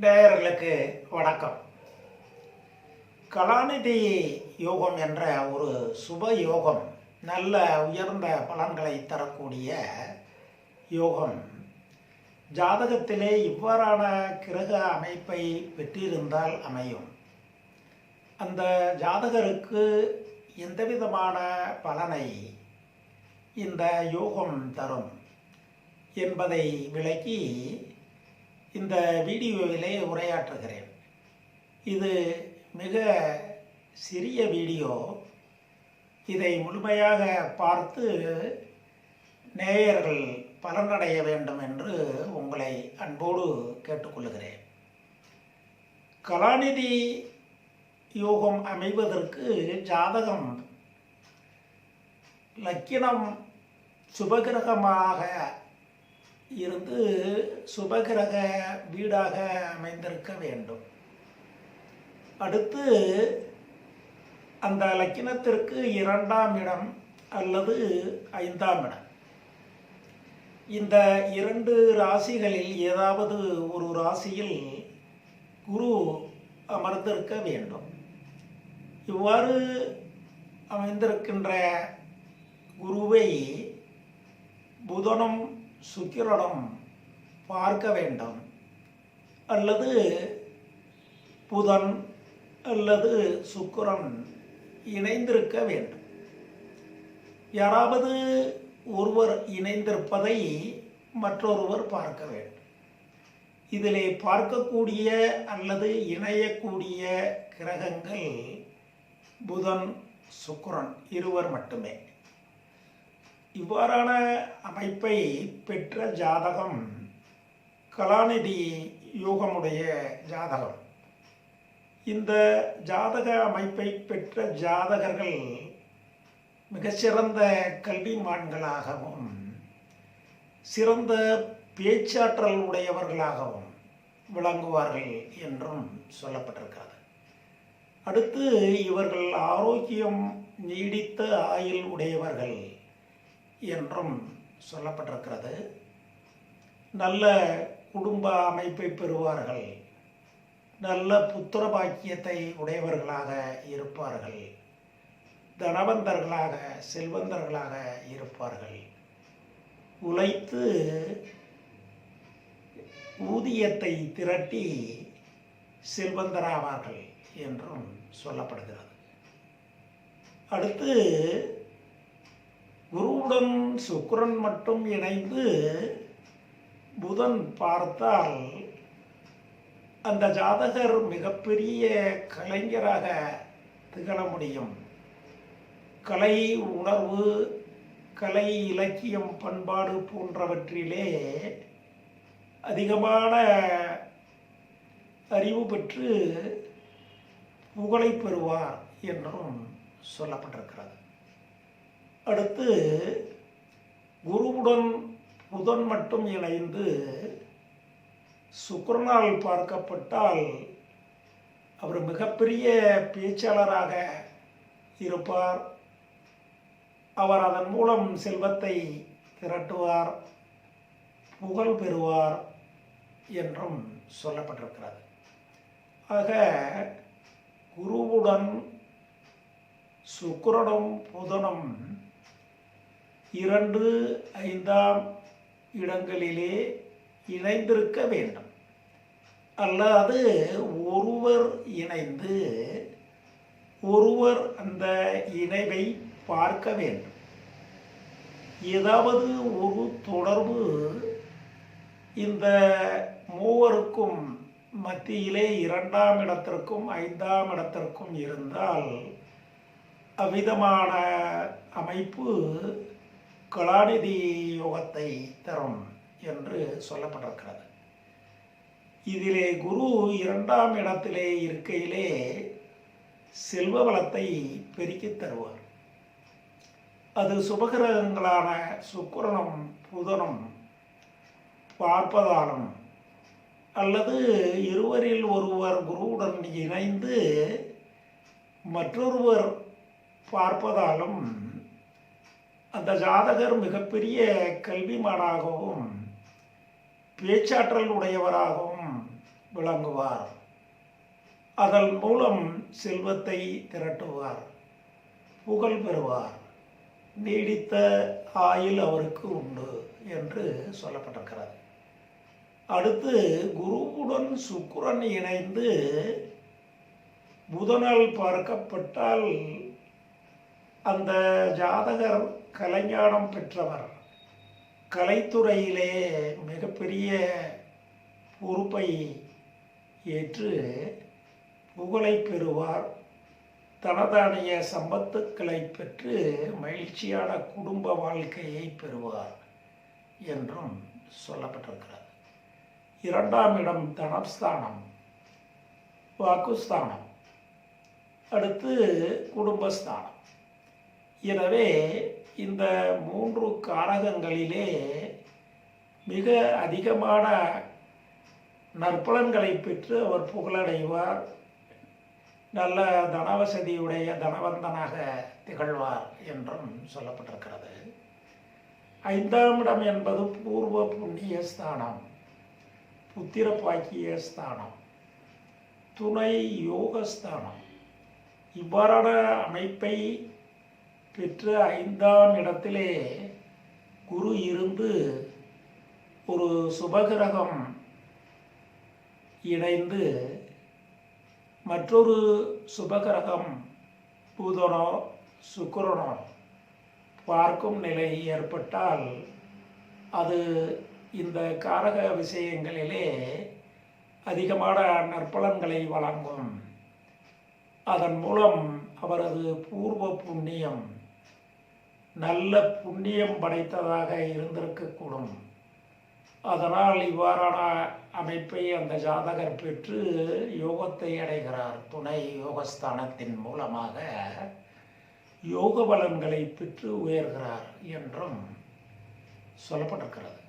நேயர்களுக்கு வணக்கம். கலாநிதி யோகம் என்ற ஒரு சுப யோகம் நல்ல உயர்ந்த பலன்களை தரக்கூடிய யோகம். ஜாதகத்திலே இவ்வாறான கிரக அமைப்பை பெற்றிருந்தால் அமையும். அந்த ஜாதகருக்கு எந்தவிதமான பலனை இந்த யோகம் தரும் என்பதை விளக்கி இந்த வீடியோவிலே உரையாற்றுகிறேன். இது மிக சிறிய வீடியோ. இதை முழுமையாக பார்த்து நேயர்கள் பலனடைய வேண்டும் என்று உங்களை அன்போடு கேட்டுக்கொள்கிறேன். கலாநிதி யோகம் அமைவதற்கு ஜாதகம் லக்கினம் சுபகிரகமாக இருந்து சுபகிரக வீடாக அமைந்திருக்க வேண்டும். அடுத்து அந்த லக்கினத்திற்கு இரண்டாம் இடம் அல்லது ஐந்தாம் இடம். இந்த இரண்டு ராசிகளில் ஏதாவது ஒரு ராசியில் குரு அமர்ந்திருக்க வேண்டும். இவ்வாறு அமைந்திருக்கின்ற குருவை புதனும் சுக்கிரனும் பார்க்க வேண்டும். அல்லது புதன் அல்லது சுக்கிரன் இணைந்திருக்க வேண்டும். யாராவது ஒருவர் இணைந்திருப்பதை மற்றொருவர் பார்க்க வேண்டும். இதிலே பார்க்கக்கூடிய அல்லது இணையக்கூடிய கிரகங்கள் புதன் சுக்கிரன் இருவர் மட்டுமே. இவ்வாறான அமைப்பை பெற்ற ஜாதகம் கலாநிதி யோகமுடைய ஜாதகம். இந்த ஜாதக அமைப்பை பெற்ற ஜாதகர்கள் மிகச்சிறந்த கல்விமான்களாகவும் சிறந்த பேச்சாற்றல் உடையவர்களாகவும் விளங்குவார்கள் என்றும் சொல்லப்பட்டிருக்கிறது. அடுத்து இவர்கள் ஆரோக்கியம் நீடித்த ஆயுள் உடையவர்கள் என்றும் சொல்லப்பட்டிருக்கிறது. நல்ல குடும்ப அமைப்பை பெறுவார்கள். நல்ல புத்திர பாக்கியத்தை உடையவர்களாக இருப்பார்கள். தனவந்தர்களாக செல்வந்தர்களாக இருப்பார்கள். உழைத்து ஊதியத்தை திரட்டி செல்வந்தராவார்கள் என்றும் சொல்லப்படுகிறது. அடுத்து குருவுடன் சுக்கரன் மட்டும் இணைந்து புதன் பார்த்தால் அந்த ஜாதகர் மிகப்பெரிய கலைஞராக திகழ முடியும். கலை உணர்வு கலை இலக்கியம் பண்பாடு போன்றவற்றிலே அதிகமான அறிவு பெற்று புகழை பெறுவார் என்றும் சொல்லப்பட்டிருக்கிறது. அடுத்து குருவுடன் புதன் மட்டும் இணைந்து சுக்கரனால் பார்க்கப்பட்டால் அவர் மிகப்பெரிய பேச்சாளராக இருப்பார். அவர் அதன் மூலம் செல்வத்தை திரட்டுவார் புகழ் பெறுவார் என்றும் சொல்லப்பட்டிருக்கிறது. ஆக குருவுடன் சுக்கரனும் புதனும் இரண்டு ஐந்தாம் இடங்களிலே இணைந்திருக்க வேண்டும். அல்லாது ஒருவர் இணைந்து ஒருவர் அந்த இணைவை பார்க்க வேண்டும். ஏதாவது ஒரு தொடர்பு இந்த மூவருக்கும் மத்தியிலே இரண்டாம் இடத்திற்கும் ஐந்தாம் இடத்திற்கும் இருந்தால் அவ்விதமான அமைப்பு கலாநிதி யோகத்தை தரும் என்று சொல்லப்பட்டிருக்கிறது. இதிலே குரு இரண்டாம் இடத்திலே இருக்கையிலே செல்வ வளத்தை பெருக்கித் தருவார். அது சுபகிரகங்களான சுக்கரனும் புதனும் பார்ப்பதாலும் அல்லது இருவரில் ஒருவர் குருவுடன் இணைந்து மற்றொருவர் பார்ப்பதாலும் அந்த ஜாதகர் மிகப்பெரிய கல்விமானாகவும் பேச்சாற்றல் உடையவராகவும் விளங்குவார். அதன் மூலம் செல்வத்தை திரட்டுவார் புகழ் பெறுவார். நீடித்த ஆயுள் அவருக்கு உண்டு என்று சொல்லப்பட்டிருக்கிறது. அடுத்து குருவுடன் சுக்குரன் இணைந்து புதனால் பார்க்கப்பட்டால் அந்த ஜாதகர் கலைஞானம் பெற்றவர். கலைத்துறையிலே மிகப்பெரிய பொறுப்பை ஏற்று புகழை பெறுவார். தனதானிய சம்பத்துக்களை பெற்று மகிழ்ச்சியான குடும்ப வாழ்க்கையை பெறுவார் என்றும் சொல்லப்பட்டிருக்கிறது. இரண்டாம் இடம் தனஸ்தானம் வாக்குஸ்தானம். அடுத்து குடும்பஸ்தானம். எனவே இந்த மூன்று காரகங்களிலே மிக அதிகமான நற்பலன்களை பெற்று அவர் புகழடைவார். நல்ல தனவசதியுடைய தனவந்தனாக திகழ்வார் என்றும் சொல்லப்பட்டிருக்கிறது. ஐந்தாம் இடம் என்பது பூர்வ புண்ணிய ஸ்தானம் புத்திர பாக்கிய ஸ்தானம் துணை யோகஸ்தானம். இவ்வாறான அமைப்பை பெற்ற ஐந்தாம் இடத்திலே குரு இருந்து ஒரு சுபகிரகம் இணைந்து மற்றொரு சுபகிரகம் புதனோ சுக்கரனோ பார்க்கும் நிலை ஏற்பட்டால் அது இந்த காரக விஷயங்களிலே அதிகமான நற்பலன்களை வழங்கும். அதன் மூலம் அவரது பூர்வ புண்ணியம் நல்ல புண்ணியம் படைத்ததாக இருந்திருக்கக்கூடும். அதனால் இவ்வாறான அமைப்பை அந்த ஜாதகர் பெற்று யோகத்தை அடைகிறார். துணை யோகஸ்தானத்தின் மூலமாக யோக பலன்களை பெற்று உயர்கிறார் என்றும் சொல்லப்பட்டிருக்கிறது.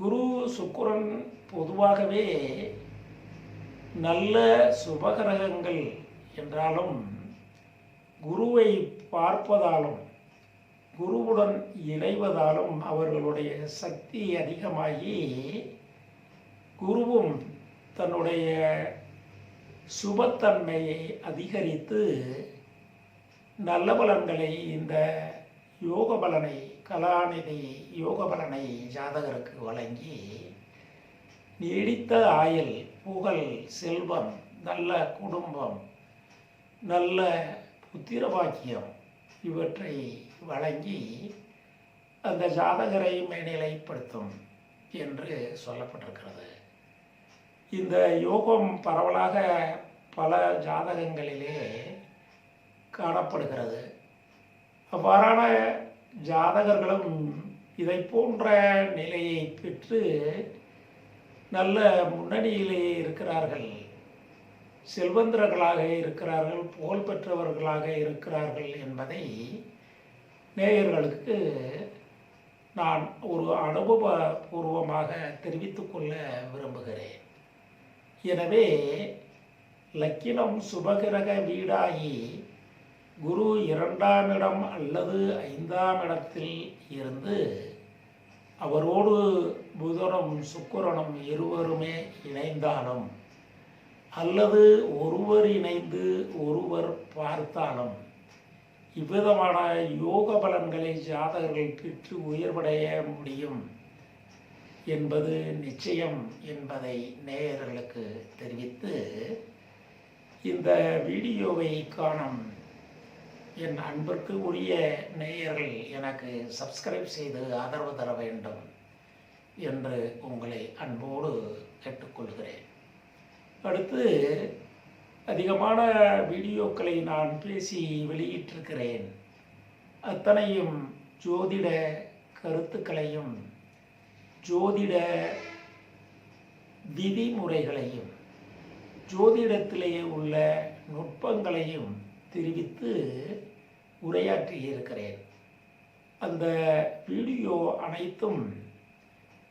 குரு சுக்கிரன் பொதுவாகவே நல்ல சுபகிரகங்கள் என்றாலும் குருவை பார்ப்பதாலும் குருவுடன் இணைவதாலும் அவர்களுடைய சக்தி அதிகமாகி குருவும் தன்னுடைய சுபத்தன்மையை அதிகரித்து நல்ல பலன்களை இந்த யோக பலனை கலாநிதி யோக பலனை ஜாதகருக்கு வழங்கி நீடித்த ஆயுள் புகழ் செல்வம் நல்ல குடும்பம் நல்ல புத்திர பாக்கியம் இவற்றை வழங்கி அந்த ஜாதகரை மேநிலைப்படுத்தும் என்று சொல்லப்பட்டிருக்கிறது. இந்த யோகம் பரவலாக பல ஜாதகங்களிலே காணப்படுகிறது. அவ்வாறான ஜாதகர்களும் இதை போன்ற நிலையை பெற்று நல்ல முன்னணியிலே இருக்கிறார்கள். செல்வந்தர்களாக இருக்கிறார்கள் புகழ் பெற்றவர்களாக இருக்கிறார்கள் என்பதை நேயர்களுக்கு நான் ஒரு அனுபவபூர்வமாக தெரிவித்துக்கொள்ள விரும்புகிறேன். எனவே லக்கினம் சுபகிரக வீடாகி குரு இரண்டாம் இடம் அல்லது ஐந்தாம் இடத்தில் இருந்து அவரோடு புதனும் சுக்கரனும் இருவருமே இணைந்தாலும் அல்லது ஒருவர் இணைந்து ஒருவர் பார்த்தாலும் இவ்விதமான யோக பலன்களை ஜாதகர்கள் பெற்று உயர்வடைய முடியும் என்பது நிச்சயம் என்பதை நேயர்களுக்கு தெரிவித்து இந்த வீடியோவை காணும் என் அன்பிற்கு உரிய நேயர்கள் எனக்கு சப்ஸ்கிரைப் செய்து ஆதரவு தர வேண்டும் என்று உங்களை அன்போடு கேட்டுக்கொள்கிறேன். அடுத்து அதிகமான வீடியோக்களை நான் பேசி வெளியிட்டிருக்கிறேன். அத்தனையும் ஜோதிட கருத்துக்களையும் ஜோதிட விதிமுறைகளையும் ஜோதிடத்திலேயே உள்ள நுட்பங்களையும் தெரிவித்து உரையாற்றியிருக்கிறேன். அந்த வீடியோ அனைத்தும்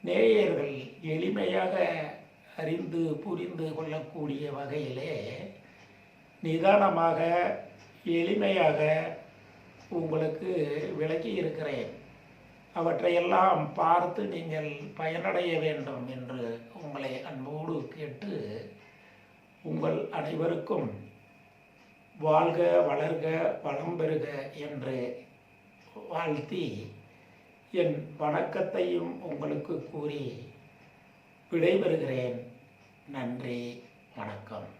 நேயர்கள் எளிமையாக அறிந்து புரிந்து கொள்ளக்கூடிய வகையிலே நிதானமாக எளிமையாக உங்களுக்கு விளக்கி இருக்கிறேன். அவற்றையெல்லாம் பார்த்து நீங்கள் பயனடைய வேண்டும் என்று உங்களை அன்போடு கேட்டு உங்கள் அனைவருக்கும் வாழ்க வளர்க வளம் பெறுக என்று வாழ்த்தி என் வணக்கத்தையும் உங்களுக்கு கூறி விடைபெறுகிறேன். நன்றி வணக்கம்.